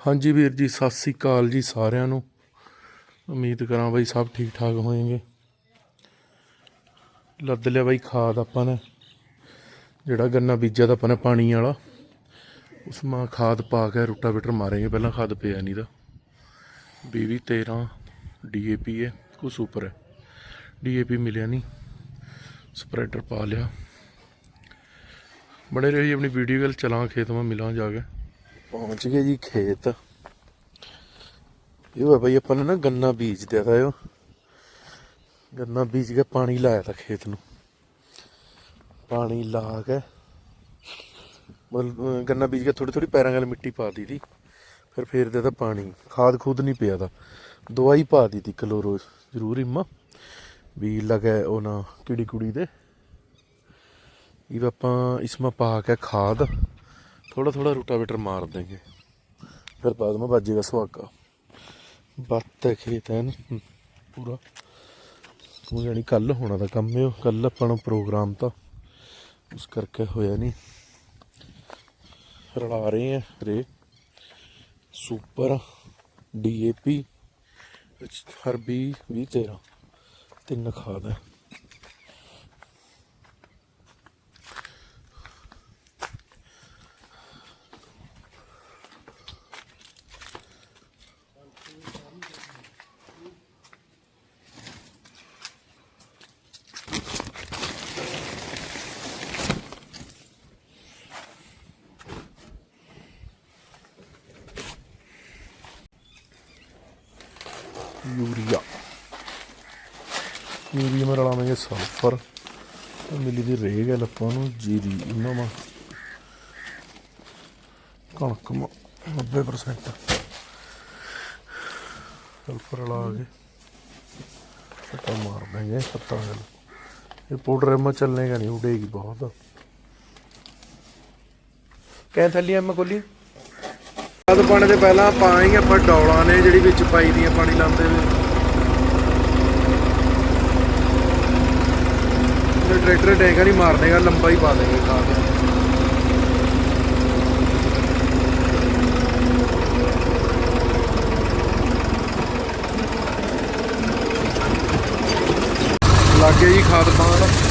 ਹਾਂਜੀ ਵੀਰ ਜੀ, ਸਤਿ ਸ੍ਰੀ ਅਕਾਲ ਜੀ ਸਾਰਿਆਂ ਨੂੰ। ਉਮੀਦ ਕਰਾਂ ਬਈ ਸਭ ਠੀਕ ਠਾਕ ਹੋਣਗੇ ਲੱਦ ਲਿਆ ਬਈ ਖਾਦ ਆਪਾਂ ਨੇ, ਜਿਹੜਾ ਗੰਨਾ ਬੀਜਿਆ ਤਾਂ ਆਪਾਂ ਨੇ ਪਾਣੀ ਵਾਲਾ। ਉਸ ਮਾ ਖਾਦ ਪਾ ਕੇ ਰੋਟਾਵੇਟਰ ਮਾਰਾਂਗੇ, ਪਹਿਲਾਂ ਖਾਦ ਪਿਆ ਨਹੀਂ ਦਾ 20 13 ਡੀਏਪੀ ਹੈ, ਕੁਛ ਸੁਪਰ ਹੈ। ਡੀਏਪੀ ਮਿਲਿਆ ਨਹੀਂ, ਸਪਰੈਡਰ ਪਾ ਲਿਆ। ਬਣੇ ਰਹੀ ਆਪਣੀ ਵੀਡੀਓ ਗੱਲ ਚਲਾਂ ਖੇਤ ਮੈਂ, ਮਿਲਾਂ ਜਾ ਕੇ। ਪਹੁੰਚ ਗਏ ਜੀ ਖੇਤ। ਇਹ ਹੋਇਆ ਬਈ ਆਪਾਂ ਨੇ ਨਾ ਗੰਨਾ ਬੀਜ ਦਿਆ ਤਾ ਇਹ। ਗੰਨਾ ਬੀਜ ਕੇ ਪਾਣੀ ਲਾਇਆ ਤਾ ਖੇਤ ਨੂੰ। ਪਾਣੀ ਲਾ ਕੇ ਮਤਲਬ ਗੰਨਾ ਬੀਜ ਕੇ ਥੋੜੀ ਥੋੜੀ ਪੈਰਾਂ ਨਾਲ ਮਿੱਟੀ ਪਾ ਦੀ ਫਿਰ ਫੇਰ ਦੇ ਤਾਂ ਪਾਣੀ। ਖਾਦ ਖੂਦ ਨਹੀਂ ਪਿਆ ਤਾ। ਦਵਾਈ ਪਾ ਦਿੱਤੀ ਤੀ ਕਲੋਰੋ ਜ਼ਰੂਰ ਇਮਾ ਵੀ ਲਗਾ ਉਹ ਨਾ ਕਿੜੀ ਕੁੜੀ ਦੇ। ਇਹ ਆਪਾਂ ਇਸਮਾ ਪਾ ਕੇ ਖਾਦ। ਥੋੜਾ ਥੋੜਾ ਰੂਟਾਵੇਟਰ ਮਾਰ ਦੇंगे ਫਿਰ ਬਾਅਦ में ਬਾਜੇਗਾ ਸੁਹਾਗਾ ਬੱਤ ਹੈ ਖੇਤ ਹੈ ਨਾ। ਪੂਰਾ। ਉਹ ਜਾਨੀ ਕੱਲ ਹੋਣਾ ਦਾ ਕੰਮ ਹੈ ਕੱਲ ਆਪਾਂ ਨੂੰ ਪ੍ਰੋਗਰਾਮ ਤਾਂ ਉਸ ਕਰਕੇ ਹੋਇਆ ਨਹੀਂ। ਰਲਾ ਰਹੇ ਆ ਰੇ। ਸੁਪਰ ਡੀਏਪੀ ਹਰ 20 20 13 ਤਿੰਨ ਖਾਦ ਹੈ। ਯੂਰੀਆ। ਯੂਰੀਆ ਮੈਂ ਰਲਾਵਾਂਗੇ ਸਲਫਰ। ਮਿਲੀ ਦੀ ਰੇਗ ਹੈ ਆਪਾਂ ਨੂੰ, ਜੀਰੀ ਇਹਨਾਂ ਮਾ ਕਣਕ ਮਾ 90% ਸਲਫਰ ਰਲਾ ਕੇ ਛੱਟਾ ਮਾਰ ਦੇਂਗੇ ਪੱਤਾ ਗੱਲ ਇਹ ਪਾਊਡਰ ਮਾ ਚੱਲੇਗਾ ਨਹੀਂ, ਉਡੇਗੀ ਬਹੁਤ। ਕਹਿ ਥੱਲੀ ਐਮ ਕੋਲੀ ਖਾਦ ਪਾਣੇ ਦੇ ਪਹਿਲਾਂ ਪਾਏਂਗੇ ਆਪਾਂ ਡੌਲਾਂ ਨੇ ਜਿਹੜੀ ਵਿੱਚ ਪਾਈ ਦੀਆਂ ਪਾਣੀ ਲਾਉਂਦੇ ਵੇ ਤੇ ਟਰੈਕਟਰ ਟੈਂਕਾ ਨਹੀਂ ਮਾਰ ਦੇਗਾ ਲੰਬਾ ਹੀ ਪਾ ਦੇਗਾ ਖਾਦ ਲੱਗੇ ਜੀ ਖਾਦ ਪਾਣ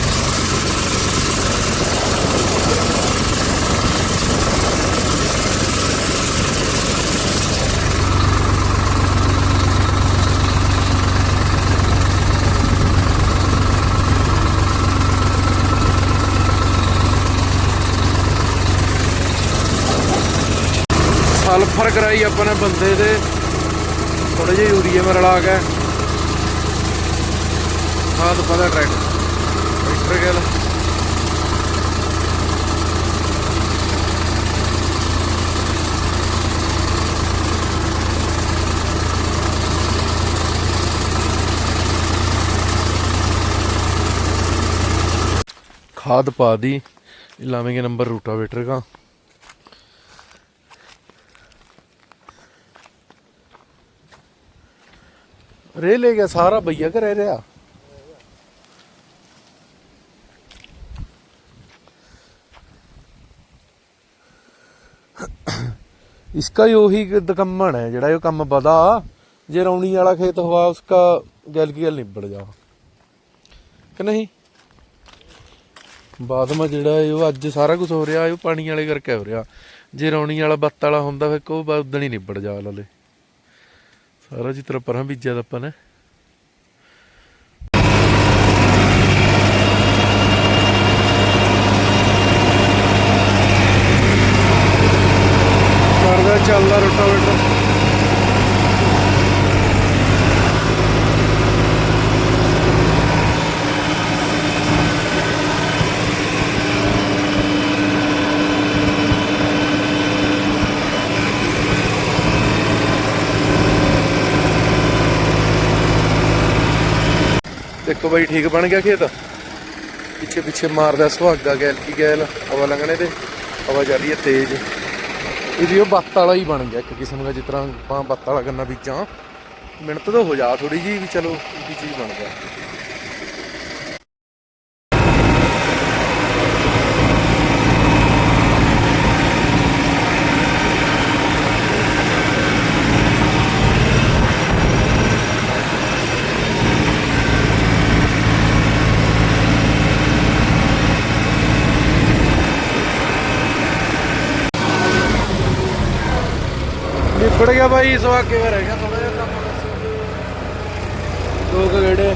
ਸਲਫਰ ਕਰਾਈ ਆਪਾਂ ਨੇ ਬੰਦੇ ਦੇ ਥੋੜੇ ਜਿਹੇ ਯੂਰੀਆ ਮੇ ਰਲਾ ਕੇ ਖਾਦ ਪਾ ਦਾ ਟਰੈਕਟਰ ਟਰੈਕਟਰ ਗੱਲ खाद पा दी लावेंगे नंबर रूटावेटर का रे ले गया सारा भैया का रह रहा इसका ही वही दकम्मन है जड़ा यो काम बदा जे रौनी वाला खेत हुआ उसका गल की गल निबड़ जा कि नहीं ਬਾਅਦ ਮਾ ਜਿਹੜਾ ਇਹ ਉਹ ਅੱਜ ਸਾਰਾ ਕੁਝ ਹੋ ਰਿਹਾ ਇਹ ਪਾਣੀ ਵਾਲੇ ਕਰਕੇ ਹੋ ਰਿਹਾ ਜੇ ਰੌਣੀ ਵਾਲਾ ਬੱਤ ਵਾਲਾ ਹੁੰਦਾ ਫਿਰ ਕੋ ਉਦਣ ਹੀ ਨਿਬੜ ਜਾ ਲਲੇ ਸਾਰਾ ਜਿੱਤਰ ਪਰਾਂ ਬੀਜਿਆ ਤਾਂ ਆਪਾਂ ਨੇ ਕਰਦਾ ਚੱਲਦਾ ਰੋਟਾਵੇਟਰ ਦੇਖੋ ਬਾਈ, ਠੀਕ ਬਣ ਗਿਆ ਖੇਤ। ਪਿੱਛੇ ਪਿੱਛੇ ਮਾਰਦਾ ਸੁਹਾਗਾ ਗੈਲ, ਕੀ ਗੈਲ, ਹਵਾ ਲੰਘਣੇ ਤੇ ਹਵਾ ਜਾ ਰਹੀ ਹੈ ਤੇਜ਼। ਇਹਦੀ ਉਹ ਬੱਤ ਵਾਲਾ ਹੀ ਬਣ ਗਿਆ ਇੱਕ ਕਿਸਮ ਦਾ, ਜਿਸ ਤਰ੍ਹਾਂ ਆਪਾਂ ਬੱਤ ਵਾਲਾ ਗੰਨਾ ਬੀਜਾਂ। ਮਿਹਨਤ ਤਾਂ ਹੋ ਜਾ ਥੋੜੀ ਜੀ ਵੀ ਚਲੋ, ਇਹਦੀ ਚੀਜ਼ ਬਣ ਗਿਆ। ਨਿਬੜ ਗਿਆ ਬਾਈ ਸਵਾ ਕੇ ਰਹਿ ਗਿਆ ਥੋੜਾ ਜਿਹਾ ਕੰਮ ਬਸ ਦੋ ਗੇੜੇ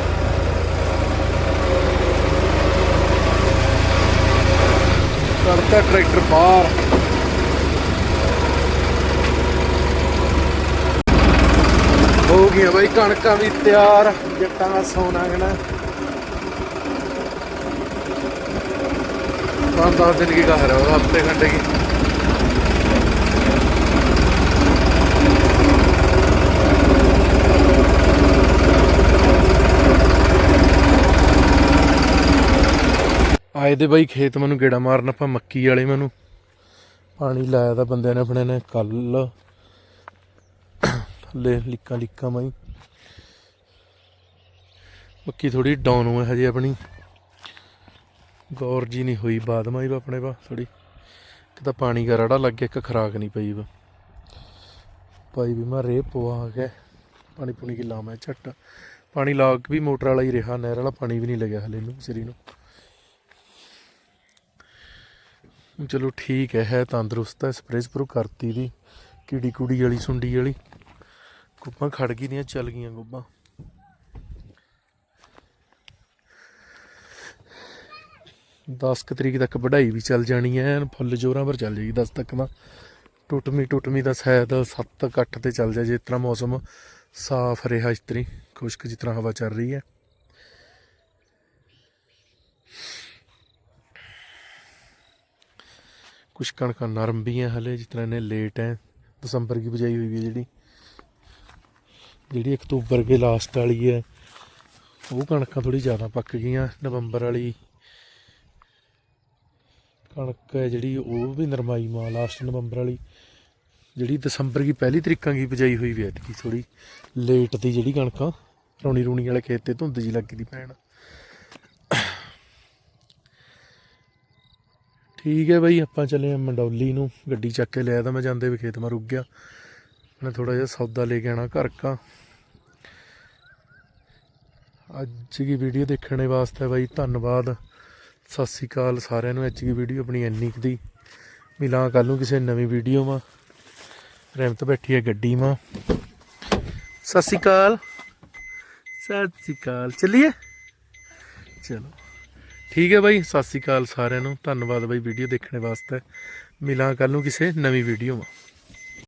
ਕਰਤਾ ਟਰੈਕਟਰ ਬਾਹਰ। ਹੋ ਗਈਆਂ ਬਾਈ, ਕਣਕਾਂ ਵੀ ਤਿਆਰ, ਜੱਟਾਂ ਦਾ ਸੋਨਾ ਗਣਾ ਤਾਂ ਦਸ ਦਿਨ ਕੀ ਕਹ ਰਿਹਾ ਉਹ ਹਫ਼ਤੇ ਘੰਟੇ ਕੀ? ਆਏ ਦੇ ਬਾਈ ਖੇਤ ਮੈਨੂੰ ਗੇੜਾ ਮਾਰਨ, ਆਪਾਂ ਮੱਕੀ ਵਾਲੇ ਮੈਨੂੰ। ਪਾਣੀ ਲਾਇਆ ਤਾਂ ਬੰਦਿਆਂ ਨੇ ਆਪਣੇ ਨੇ ਕੱਲ। ਥੱਲੇ ਲਿੱਕਾਂ ਲਿੱਕਾਂ ਮਾਈ। ਮੱਕੀ ਥੋੜੀ ਡਾਊਨ ਹੋਇਆ ਹਜੇ ਆਪਣੀ। ਗੌਰ ਜੀ ਨਹੀਂ ਹੋਈ ਬਾਦ ਮਾਈ ਵਾ ਆਪਣੇ ਵਾ ਥੋੜੀ ਇੱਕ ਤਾਂ ਪਾਣੀ ਦਾ ਰੜਾ ਲੱਗ ਗਿਆ, ਇੱਕ ਖਰਾਕ ਨਹੀਂ ਪਈ ਵਾ ਭਾਈ ਵੀ ਮੈਂ ਰੇ ਪਵਾ ਕੇ ਪਾਣੀ ਪੁਣੀ ਕੀ ਲਾਵਾਂ ਝੱਟ। ਪਾਣੀ ਲਾ ਕੇ ਵੀ ਮੋਟਰ ਵਾਲਾ ਹੀ ਰਿਹਾ, ਨਹਿਰ ਵਾਲਾ ਪਾਣੀ ਵੀ ਨਹੀਂ ਲੱਗਿਆ ਹਲੇ ਨੂੰ ਸਰੀ ਨੂੰ। ਚਲੋ ਠੀਕ ਹੈ ਹੈ ਤੰਦਰੁਸਤ ਹੈ ਸਪਰੇਅ ਸਪਰੂ ਕਰਤੀ ਦੀ, ਕੀੜੀ ਕੁੜੀ ਵਾਲੀ, ਸੁੰਡੀ ਵਾਲੀ। ਗੁੱਬਾਂ ਖੜ ਗਈ ਦੀਆਂ, ਚੱਲ ਗਈਆਂ ਗੁੱਬਾਂ। ਦਸ ਕੁ ਤਰੀਕ ਤੱਕ ਵਢਾਈ ਵੀ ਚੱਲ ਜਾਣੀ ਹੈ ਫੁੱਲ ਜੋਰਾਂ ਪਰ ਚੱਲ ਜਾਏਗੀ 10 ਤੱਕ ਤਾਂ। ਟੁੱਟਮੀ ਟੁੱਟਮੀ ਦਾ ਸ਼ਾਇਦ 7 ਅੱਠ ਤੇ ਚੱਲ ਜਾ ਜੇ ਇਸ ਤਰ੍ਹਾਂ ਮੌਸਮ ਸਾਫ਼ ਰਿਹਾ ਇਸ ਤਰੀ ਖੁਸ਼ਕ ਜਿਸ ਤਰ੍ਹਾਂ ਹਵਾ ਚੱਲ ਰਹੀ ਹੈ। ਕੁਛ ਕਣਕਾਂ ਨਰਮ ਵੀ ਹੈ ਹਲੇ, ਜਿਸ ਤਰ੍ਹਾਂ ਨੇ ਲੇਟ ਹੈ ਦਸੰਬਰ ਦੀ ਬਜਾਈ ਹੋਈ ਵੀ ਜਿਹੜੀ। ਜਿਹੜੀ ਅਕਤੂਬਰ ਦੇ ਲਾਸਟ ਵਾਲੀ ਹੈ ਉਹ ਕਣਕਾਂ ਥੋੜੀ ਜ਼ਿਆਦਾ ਪੱਕ ਗਈਆਂ, ਨਵੰਬਰ ਵਾਲੀ। ਕਣਕ ਹੈ ਜਿਹੜੀ, ਉਹ ਵੀ ਨਰਮਾਈ ਮਾ ਲਾਸਟ ਨਵੰਬਰ ਵਾਲੀ। ਜਿਹੜੀ ਦਸੰਬਰ ਦੀ ਪਹਿਲੀ ਤਰੀਕਾਂ ਦੀ ਬਜਾਈ ਹੋਈ ਵੀ ਐਤਕੀ ਥੋੜੀ ਲੇਟ ਦੀ ਜਿਹੜੀ ਕਣਕਾਂ, ਰੌਣੀ ਰੂਣੀ ਵਾਲੇ ਖੇਤ ਤੇ ਧੁੰਦ ਜੀ ਲੱਗੀ ਦੀ ਪੈਣ ਠੀਕ ਹੈ ਬਾਈ, ਆਪਾਂ ਚੱਲੇ ਆ ਮੰਡੌਲੀ ਨੂੰ। ਗੱਡੀ ਚੱਕ ਕੇ ਲਿਆ ਤਾਂ ਮੈਂ ਜਾਂਦੇ ਵੀ ਖੇਤ ਮਾ ਰੁਕ ਗਿਆ। ਮੈਂ ਥੋੜਾ ਜਿਹਾ ਸੌਦਾ ਲੈ ਕੇ ਆਣਾ ਘਰ ਕਾ। ਅੱਜ ਦੀ ਵੀਡੀਓ ਦੇਖਣ ਵਾਸਤੇ ਬਾਈ, ਧੰਨਵਾਦ। ਸਤਿ ਸ੍ਰੀ ਅਕਾਲ ਸਾਰਿਆਂ ਨੂੰ, ਅੱਜ ਦੀ ਵੀਡੀਓ ਆਪਣੀ ਇੰਨੀ ਕੁ ਦੀ। ਮਿਲਾਂ ਕੱਲ ਨੂੰ ਕਿਸੇ ਨਵੀਂ ਵੀਡੀਓ ਮਾ। ਰਹਿਮਤ ਬੈਠੀ ਹੈ ਗੱਡੀ ਮਾ। ਸਤਿ ਸ੍ਰੀ ਅਕਾਲ। ਸਤਿ ਸ੍ਰੀ ਅਕਾਲ। ਚੱਲੀਏ? ਚਲੋ। ਠੀਕ ਹੈ ਬਾਈ, ਸਤਿ ਸ੍ਰੀ ਅਕਾਲ ਸਾਰਿਆਂ ਨੂੰ। ਧੰਨਵਾਦ ਬਾਈ ਵੀਡੀਓ ਦੇਖਣ ਵਾਸਤੇ। ਮਿਲਾਂ ਕੱਲ ਨੂੰ ਕਿਸੇ ਨਵੀਂ ਵੀਡੀਓ ਮਾ